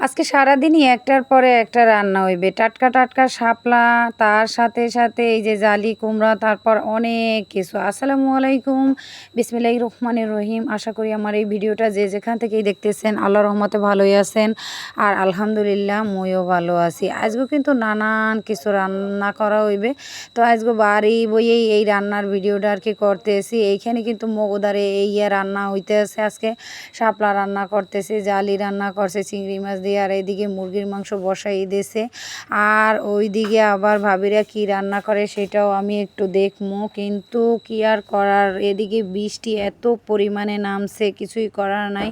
আজকে সারাদিনই একটার পরে একটা রান্না হইবে। টাটকা টাটকা শাপলা, তার সাথে সাথে এই যে জালি, কুমড়া, তারপর অনেক কিছু। আসসালামু আলাইকুম। বিসমিল্লাহ রহমানির রহিম। আশা করি আমার এই ভিডিওটা যে যেখান থেকেই দেখতেছেন আল্লাহ রহমতে ভালোই আছেন। আর আলহামদুলিল্লাহ, মইও ভালো আছি। আজকে কিন্তু নানান কিছু রান্না করা হইবে। তো আজকে বাড়ি বইয়েই এই রান্নার ভিডিওটা আর কি করতেছি। এইখানে কিন্তু মগদারে এই রান্না হইতে আছে আজকে শাপলা রান্না করতেছি, জালি রান্না করছে, চিংড়ি মাছ দিয়ে আর এইদিকে মুরগির মাংস বসাই দিয়েছে আর ওইদিকে আবার ভাবিরা কি রান্না করে সেটাও আমি একটু দেখব কিন্তু কি আর করার? এদিকে বৃষ্টি এত পরিমাণে নামছে, কিছুই করার নাই।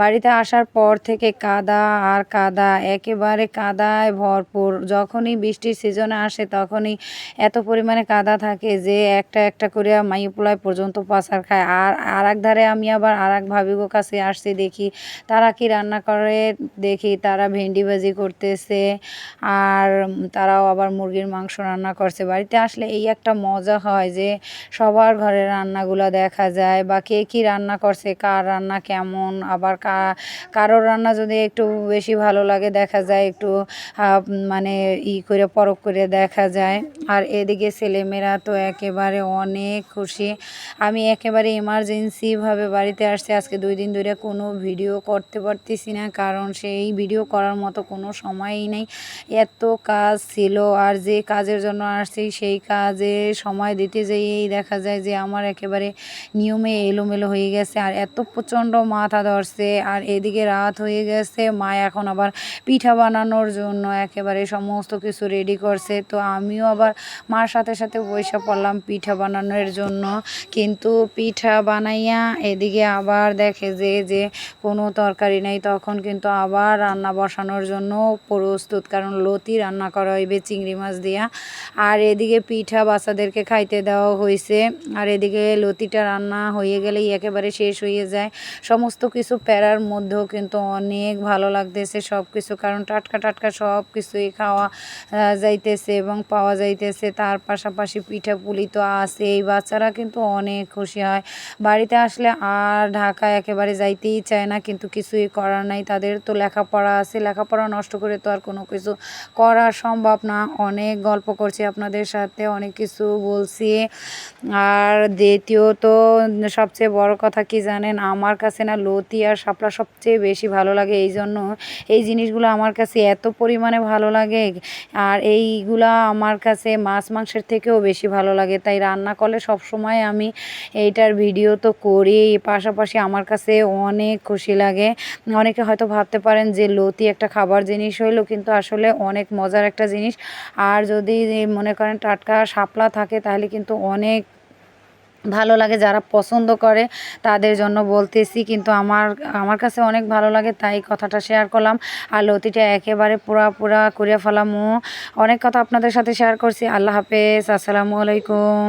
বাড়িতে আসার পর থেকে কাদা আর কাদা, একেবারে কাদায় ভরপুর। যখনই বৃষ্টির সিজনে আসে তখনই এত পরিমাণে কাদা থাকে যে একটা একটা করে মাইপুলায় পর্যন্ত পাচার খায়। আর আর এক ধারে আমি আবার আর এক ভাবিগো কাছে আসছি দেখি তারা কি রান্না করে দেখি তারা ভেন্ডি ভাজি করতেছে, আর তারাও আবার মুরগির মাংস রান্না করছে। বাড়িতে আসলে এই একটা মজা হয় যে সবার ঘরে রান্নাগুলো দেখা যায় বা কে কী রান্না করছে, কার রান্না কেমন, আবার কারোর রান্না যদি একটু বেশি ভালো লাগে দেখা যায়, একটু মানে ই করে, পরখ করে দেখা যায়। আর এদিকে ছেলেমেয়েরা তো একেবারে অনেক খুশি। আমি একেবারে এমার্জেন্সিভাবে বাড়িতে আসছি। আজকে দুই দিন ধরে কোনো ভিডিও করতে পারতেছি না, কারণ সেই ভিডিও করার মতো কোনো সময়ই নেই। এত কাজ ছিল আর যে কাজের জন্য আসছি সেই কাজে সময় দিতে যেয়েই দেখা যায় যে আমার একেবারে নিয়মে এলোমেলো হয়ে গেছে আর এত প্রচণ্ড মাথা ধরছে আর এদিকে রাত হয়ে গেছে, মা এখন আবার পিঠা বানানোর জন্য একেবারে সমস্ত কিছু রেডি করছে। তো আমিও আবার মার সাথে সাথে বসে পড়লাম পিঠা বানানোর জন্য। কিন্তু পিঠা বানাইয়া এদিকে আবার দেখে যে যে কোনো তরকারি নেই। তখন কিন্তু আবার রান্না বসানোর জন্য প্রস্তুত। কারণ লতি রান্না করা হইবে চিংড়ি মাছ দিয়া। আর এদিকে পিঠা বাচ্চাদেরকে খাইতে দেওয়া হয়েছে আর এদিকে লতিটা রান্না হয়ে গেলেই একেবারে শেষ হয়ে যায়। সমস্ত কিছু প্যারার মধ্যেও কিন্তু অনেক ভালো লাগতেছে সব কিছু কারণ টাটকা টাটকা সব কিছুই খাওয়া যাইতেছে এবং পাওয়া যাইতেছে। তার পাশাপাশি পিঠা পুলি তো আছে এই বাচ্চারা কিন্তু অনেক খুশি হয়। বাড়িতে আসলে আর ঢাকা একেবারে যাইতেই চায় না। কিন্তু কিছুই করার নাই। তাদের তো লেখাপড়া আছে, লেখাপড়া নষ্ট করে তো আর কোনো কিছু করা সম্ভব না। অনেক গল্প করছি আপনাদের সাথে, অনেক কিছু বলছি। আর দ্বিতীয়ত, সবচেয়ে বড় কথা কি জানেন, আমার কাছে না লতি আর শাপলা সবচেয়ে বেশি ভালো লাগে। এই জন্য এই জিনিসগুলো আমার কাছে এত পরিমাণে ভালো লাগে। আর এইগুলা আমার কাছে মাছ মাংসের থেকেও বেশি ভালো লাগে। তাই রান্না করলে সবসময় আমি এইটার ভিডিও তো করি। পাশাপাশি আমার কাছে অনেক খুশি লাগে। অনেকে হয়তো ভাবতে পারেন যে লতি একটা খাবার জিনিস হইল, কিন্তু আসলে অনেক মজার একটা জিনিস। আর যদি মনে করেন টাটকা শাপলা থাকে, তাহলে কিন্তু অনেক ভালো লাগে, যারা পছন্দ করে তাদের জন্য বলতেছি। কিন্তু আমার আমার কাছে অনেক ভালো লাগে, তাই কথাটা শেয়ার করলাম। আর লতিটা একেবারে পুরা পুরা করিয়া ফেলামো। অনেক কথা আপনাদের সাথে শেয়ার করছি। আল্লাহ হাফেজ, আসসালামু আলাইকুম।